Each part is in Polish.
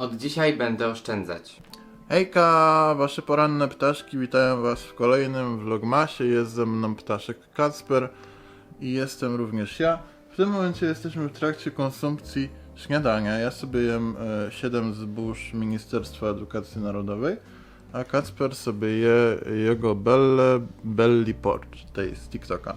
Od dzisiaj będę oszczędzać. Hejka, wasze poranne ptaszki, witają was w kolejnym vlogmasie. Jest ze mną ptaszek Kacper i jestem również ja. W tym momencie jesteśmy w trakcie konsumpcji śniadania. Ja sobie jem e, 7 zbóż Ministerstwa Edukacji Narodowej, a Kacper sobie je jego Belle Belly Porch, tej z TikToka.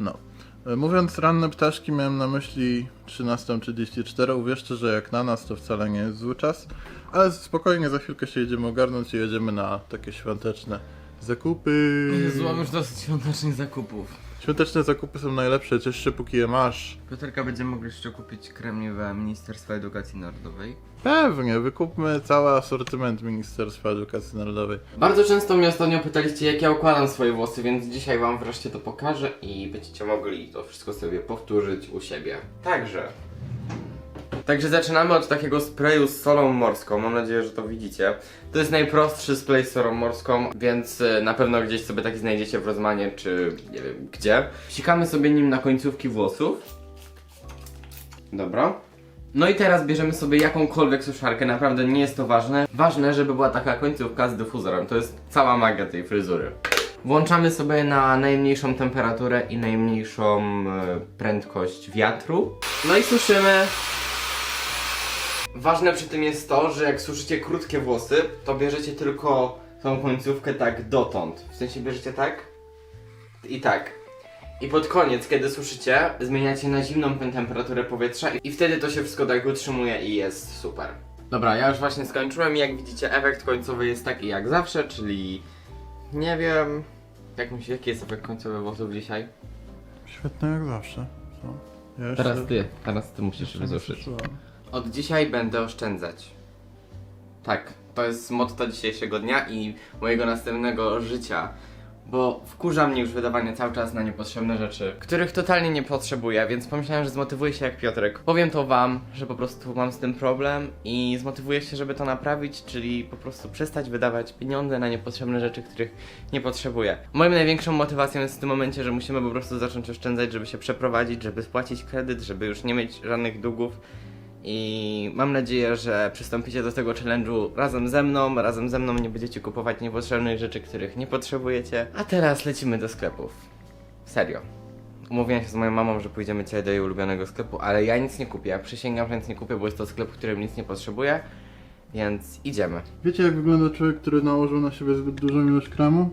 No. E, Mówiąc ranne ptaszki, miałem na myśli 13.34. Uwierzcie, że jak na nas to wcale nie jest zły czas. Ale spokojnie, za chwilkę się jedziemy ogarnąć i jedziemy na takie świąteczne zakupy. Złam już dosyć świątecznych zakupów. Świąteczne zakupy są najlepsze, ciesz się póki je masz. Piotrka będzie mógł jeszcze kupić kremniwe Ministerstwa Edukacji Narodowej. Pewnie, wykupmy cały asortyment Ministerstwa Edukacji Narodowej. Bardzo często mnie ostatnio pytaliście, jak ja układam swoje włosy, więc dzisiaj wam wreszcie to pokażę i będziecie mogli to wszystko sobie powtórzyć u siebie. Także. Także zaczynamy od takiego sprayu z solą morską. Mam nadzieję, że to widzicie. To jest najprostszy spray z solą morską, więc y, na pewno gdzieś sobie taki znajdziecie w Rozmanie, czy nie wiem gdzie. Psikamy sobie nim na końcówki włosów. Dobra. No i teraz bierzemy sobie jakąkolwiek suszarkę, naprawdę nie jest to ważne. Ważne, żeby była taka końcówka z dyfuzorem, to jest cała magia tej fryzury. Włączamy sobie na najmniejszą temperaturę i najmniejszą e, prędkość wiatru. No i suszymy. Ważne przy tym jest to, że jak suszycie krótkie włosy, to bierzecie tylko tą końcówkę tak dotąd. W sensie bierzecie tak i tak. I pod koniec, kiedy suszycie, zmieniacie na zimną temperaturę powietrza i wtedy to się wszystko tak utrzymuje i jest super. Dobra, ja już właśnie skończyłem i jak widzicie efekt końcowy jest taki jak zawsze, czyli nie wiem... Jak myślisz, jaki jest efekt końcowy włosów dzisiaj? Świetne jak zawsze. Co? Ja jeszcze- Teraz ty, teraz ty musisz jeszcze nie. Od dzisiaj będę oszczędzać. Tak, to jest motto dzisiejszego dnia i mojego następnego życia. Bo wkurza mnie już wydawanie cały czas na niepotrzebne rzeczy, których totalnie nie potrzebuję, więc pomyślałem, że zmotywuję się jak Piotrek. Powiem to wam, że po prostu mam z tym problem i zmotywuję się, żeby to naprawić, czyli po prostu przestać wydawać pieniądze na niepotrzebne rzeczy, których nie potrzebuję. Moją największą motywacją jest w tym momencie, że musimy po prostu zacząć oszczędzać, żeby się przeprowadzić, żeby spłacić kredyt, żeby już nie mieć żadnych długów. I mam nadzieję, że przystąpicie do tego challenge'u razem ze mną. Razem ze mną nie będziecie kupować niepotrzebnych rzeczy, których nie potrzebujecie. A teraz lecimy do sklepów. Serio. Umówiłem się z moją mamą, że pójdziemy dzisiaj do jej ulubionego sklepu, ale ja nic nie kupię. Przysięgam, że nic nie kupię, bo jest to sklep, w którym nic nie potrzebuję. Więc idziemy. Wiecie jak wygląda człowiek, który nałożył na siebie zbyt dużą ilość kremu?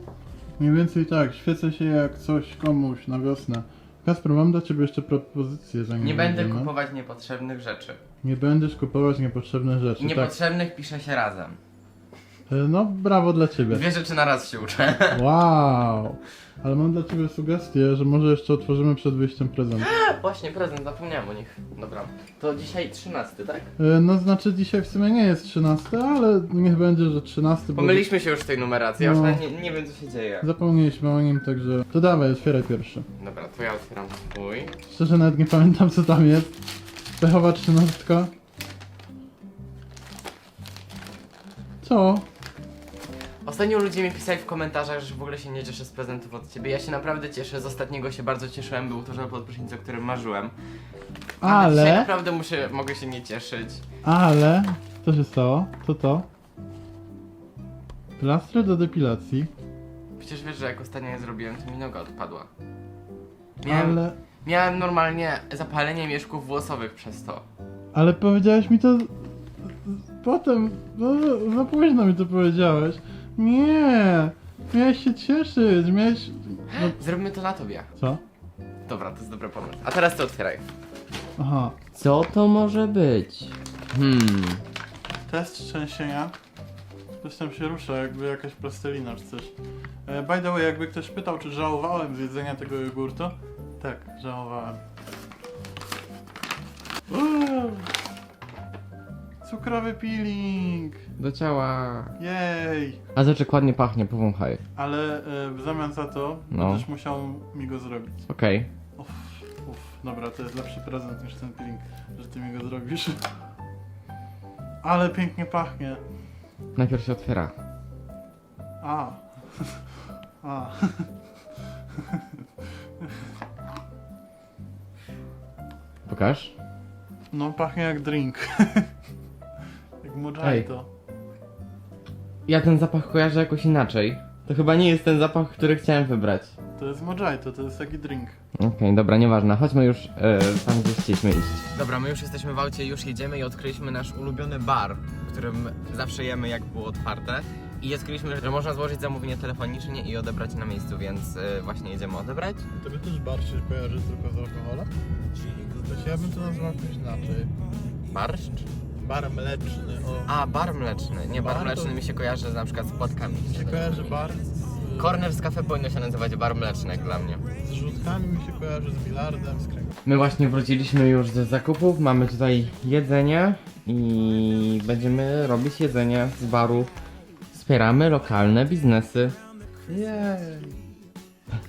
Mniej więcej tak, świecę się jak coś komuś na wiosnę. Kasper, mam dla ciebie jeszcze propozycję, zanim Nie będę będziemy. kupować niepotrzebnych rzeczy. Nie będziesz kupować niepotrzebne rzeczy, tak. Niepotrzebnych pisze się razem. E, No, brawo dla ciebie. Dwie rzeczy na raz się uczę. Wow! Ale mam dla ciebie sugestię, że może jeszcze otworzymy przed wyjściem prezent. Właśnie, prezent, zapomniałem o nich. Dobra. To dzisiaj 13, tak? E, No znaczy dzisiaj w sumie nie jest 13, ale niech będzie, że 13, bo Pomyliśmy się już w tej numeracji, ja już No. nie, nie wiem co się dzieje. zapomnieliśmy o nim, także to dawaj, otwieraj pierwszy. To ja otwieram swój. Szczerze nawet nie pamiętam co tam jest. Pechowa trzynastka. Co? Ostatnio ludzie mi pisali w komentarzach, że w ogóle się nie cieszę z prezentów od ciebie. Ja się naprawdę cieszę, z ostatniego się bardzo cieszyłem, był to żel pod prysznic, o którym marzyłem. Ale dzisiaj Ale, naprawdę muszę, mogę się nie cieszyć. ale, co się stało? Co to? Plastry do depilacji, Przecież wiesz, że jak ostatnio je zrobiłem, to mi noga odpadła. Miałem, ale, miałem normalnie zapalenie mieszków włosowych przez to. ale powiedziałeś mi to potem, no, za późno mi to powiedziałeś. Nie, miałeś się cieszyć, miałeś, no, Zrobimy to na tobie. co? Dobra, to jest dobry pomysł. A teraz to otwieraj. Aha, Co to może być? Hmm. Test trzęsienia. Coś tam się rusza, jakby jakaś plastelina czy coś. E, by the way, jakby ktoś pytał, czy żałowałem z jedzenia tego jogurtu? Tak, żałowałem. Uuu. Cukrowy peeling! Do ciała. Jej! A zaczek ładnie pachnie, powąchaj. Ale e, w zamian za to No. będziesz musiał mi go zrobić. Okej. Uff, uff, dobra, to jest lepszy prezent niż ten peeling, że ty mi go zrobisz. Ale pięknie pachnie. Najpierw się otwiera. A. A. Pokaż. No pachnie jak drink. jak mojito. Ja ten zapach kojarzę jakoś inaczej. To chyba nie jest ten zapach, który chciałem wybrać. To jest mojito, to jest taki drink. Okej, dobra, nieważne. Chodźmy już e, tam, gdzie chcieliśmy iść. Dobra, my już jesteśmy w aucie, już jedziemy i odkryliśmy nasz ulubiony bar, w którym zawsze jemy, jak było otwarte. I odkryliśmy, że można złożyć zamówienie telefonicznie i odebrać na miejscu, więc e, właśnie jedziemy odebrać. Tobie też bar się kojarzy tylko z alkoholem? Znaczy ja bym to nazwał jakoś inaczej. Barszcz? Bar mleczny, o. A, bar mleczny. Nie, bar, Bar to- mleczny mi się kojarzy na przykład z płatkami. Mi się kojarzy bar z, Corner z kafe powinno się nazywać bar mleczny, jak dla mnie. z rzutkami, mi się kojarzy z bilardem, z kręgiem. My właśnie wróciliśmy już ze zakupów, mamy tutaj jedzenie i będziemy robić jedzenie z baru. Wspieramy lokalne biznesy. Jej!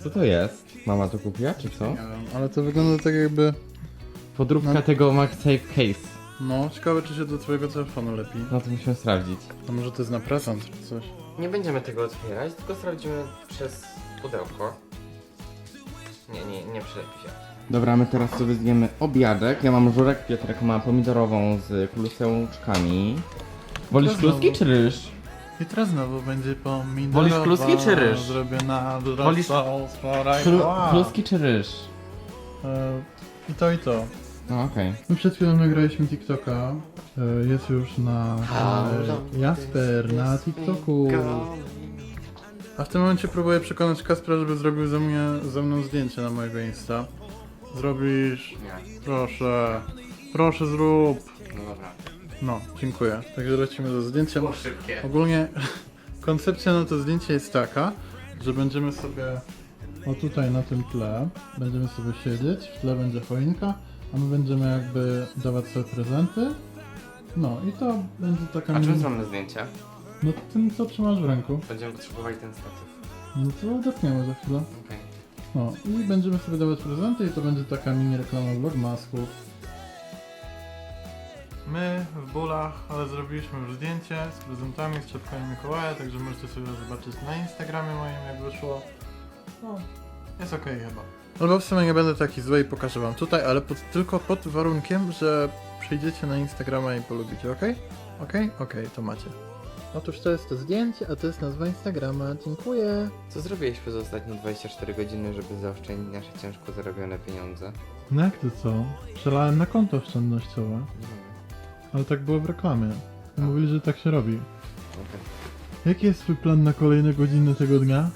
Co to jest? Mama to kupiła, czy co? Nie wiem, ale to wygląda tak jakby... Podróbka No. tego MagSafe Case. No, ciekawe czy się do twojego telefonu lepi. No to musimy sprawdzić. A może to jest na prezent czy coś? Nie będziemy tego otwierać, tylko sprawdzimy przez pudełko. Nie, nie, nie przylepi się. Dobra, my teraz sobie zjemy obiadek. Ja mam żurek, Piotrek ma pomidorową z klusełczkami. Wolisz To kluski czy ryż? I teraz znowu będzie pomidorowa Wolisz kluski czy ryż? Zrobiona Wolisz- Wolisz... Klu- kluski czy ryż? E, I to i to. No okej. My przed chwilą nagraliśmy TikToka. E, Jest już na kanale Jasper na TikToku. A w tym momencie próbuję przekonać Kaspra, żeby zrobił ze, mnie, ze mną zdjęcie na mojego Insta. Zrobisz? Nie. Proszę. Proszę zrób. No dobra. No, dziękuję. Także lecimy do zdjęcia. Było szybkie. Ogólnie koncepcja na to zdjęcie jest taka, że będziemy sobie o tutaj na tym tle, będziemy sobie siedzieć, w tle będzie choinka, a my będziemy jakby dawać sobie prezenty. No i to będzie taka... A czym mini- zrobimy zdjęcia? No tym co trzymasz w ręku. Będziemy potrzebowali ten statyw. No to odetniemy za chwilę. Okej. No i będziemy sobie dawać prezenty i to będzie taka mini reklama vlogmasków. My w bólach, ale zrobiliśmy już zdjęcie z prezentami, z czepkami Mikołaja, także możecie sobie zobaczyć na Instagramie moim jak wyszło. No, jest okej chyba. Albo w sumie nie będę taki zły i pokażę wam tutaj, ale pod, tylko pod warunkiem, że przyjdziecie na Instagrama i polubicie, okej? Okej? Okej, to macie. Otóż to jest to zdjęcie, a to jest nazwa Instagrama. Dziękuję. Co zrobiłeś przez ostatnie 24 godziny, żeby zaoszczędzić nasze ciężko zarobione pieniądze? No jak to co? Przelałem na konto oszczędnościowe. Nie wiem. Ale tak było w reklamie. Mówili, że tak się robi. Okej. Jaki jest twój plan na kolejne godziny tego dnia?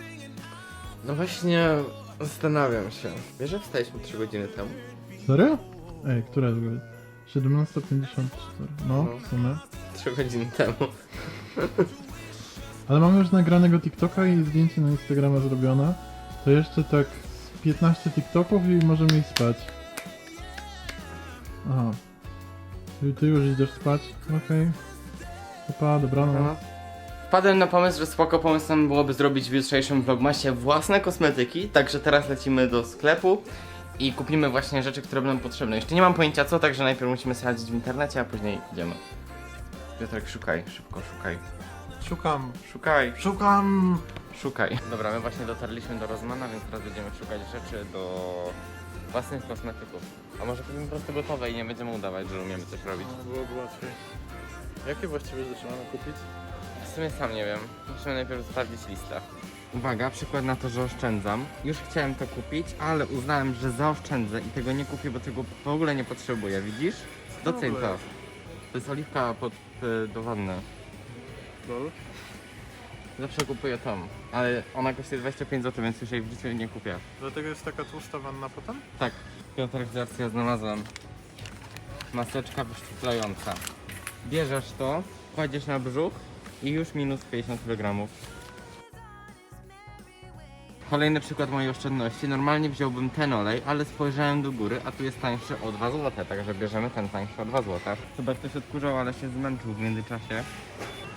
No właśnie zastanawiam się. Wiesz, że wstaliśmy 3 godziny temu? Serio? Ej, która jest godzina? 17.54. No, No. w sumie. 3 godziny temu. Ale mamy już nagranego TikToka i zdjęcie na Instagrama zrobione. To jeszcze tak z 15 TikToków i możemy iść spać. Aha. Czyli ty już idziesz spać? Okej. Okay. Pa, dobranoc. Wpadłem na pomysł, że spoko pomysłem byłoby zrobić w jutrzejszym vlogmasie własne kosmetyki, także teraz lecimy do sklepu i kupimy właśnie rzeczy, które będą potrzebne. Jeszcze nie mam pojęcia co, także najpierw musimy sprawdzić w internecie, a później idziemy. Piotrek, szukaj, szybko szukaj. Szukam. Szukaj, Szukam! szukaj. Dobra, my właśnie dotarliśmy do Rozmana, więc teraz będziemy szukać rzeczy do własnych kosmetyków. A może kupimy po prostu gotowe i nie będziemy udawać, że umiemy coś robić. No, byłoby łatwiej. Jakie właściwie rzeczy mamy kupić? W sumie sam nie wiem. Musimy najpierw sprawdzić listę. Uwaga, przykład na to, że oszczędzam. Już chciałem to kupić, ale uznałem, że zaoszczędzę i tego nie kupię, bo tego w ogóle nie potrzebuję, widzisz? Doceń to. To jest oliwka pod, y, do wanny. Lol. Zawsze kupuję tą, ale ona kosztuje 25 zł, więc już jej w życiu nie kupię. Dlatego jest taka tłusta wanna potem? Tak, Piotr ja znalazłem. Maseczka wyszczuplająca. Bierzesz to, kładziesz na brzuch i już minus 50 kg. Kolejny przykład mojej oszczędności. Normalnie wziąłbym ten olej, ale spojrzałem do góry, a tu jest tańszy o 2 zł, także bierzemy ten tańszy o 2 zł. Chyba ktoś odkurzał, ale się zmęczył w międzyczasie.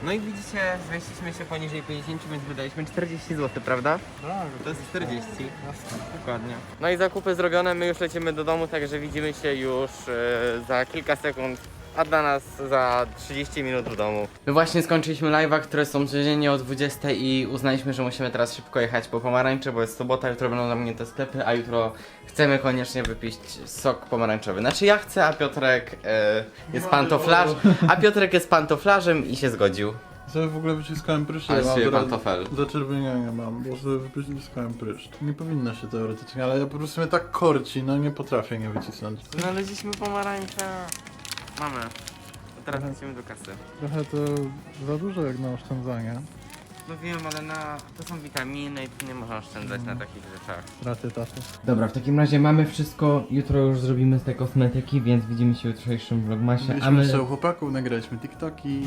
No i widzicie, zmieściliśmy się poniżej 50, więc wydaliśmy 40 zł, prawda? Tak, To jest 40. jasne. Dokładnie. No i zakupy zrobione, my już lecimy do domu, także widzimy się już e, za kilka sekund a dla nas za 30 minut w domu. My właśnie skończyliśmy live'a, które są codziennie o 20 i uznaliśmy, że musimy teraz szybko jechać po pomarańcze, bo jest sobota, jutro będą zamknięte sklepy, a jutro chcemy koniecznie wypić sok pomarańczowy. Znaczy ja chcę, a Piotrek e, jest pantoflarz, a Piotrek jest pantoflarzem i się zgodził. Sobie w ogóle wyciskałem pryszcz, Ale sobie teraz pantofel. Zaczerwieniania mam, bo sobie wyciskałem pryszcz. Nie powinno się teoretycznie, ale ja po prostu mnie tak korci, no nie potrafię nie wycisnąć. Znaleźliśmy pomarańcze. Mamy. Teraz lecimy do kasy. Trochę to za dużo jak na oszczędzanie. No wiem, ale na... to są witaminy i tu nie można oszczędzać na takich rzeczach. Raty taty. Dobra, w takim razie mamy wszystko. Jutro już zrobimy te kosmetyki, więc widzimy się w jutrzejszym vlogmasie. A Byliśmy my, u chłopaków, nagraliśmy TikToki.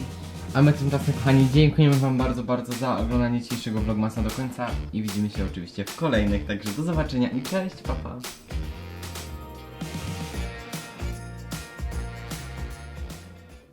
a my tymczasem, kochani, dziękujemy Wam bardzo, bardzo za oglądanie dzisiejszego vlogmasa do końca i widzimy się oczywiście w kolejnych. Także do zobaczenia i cześć, papa. Pa.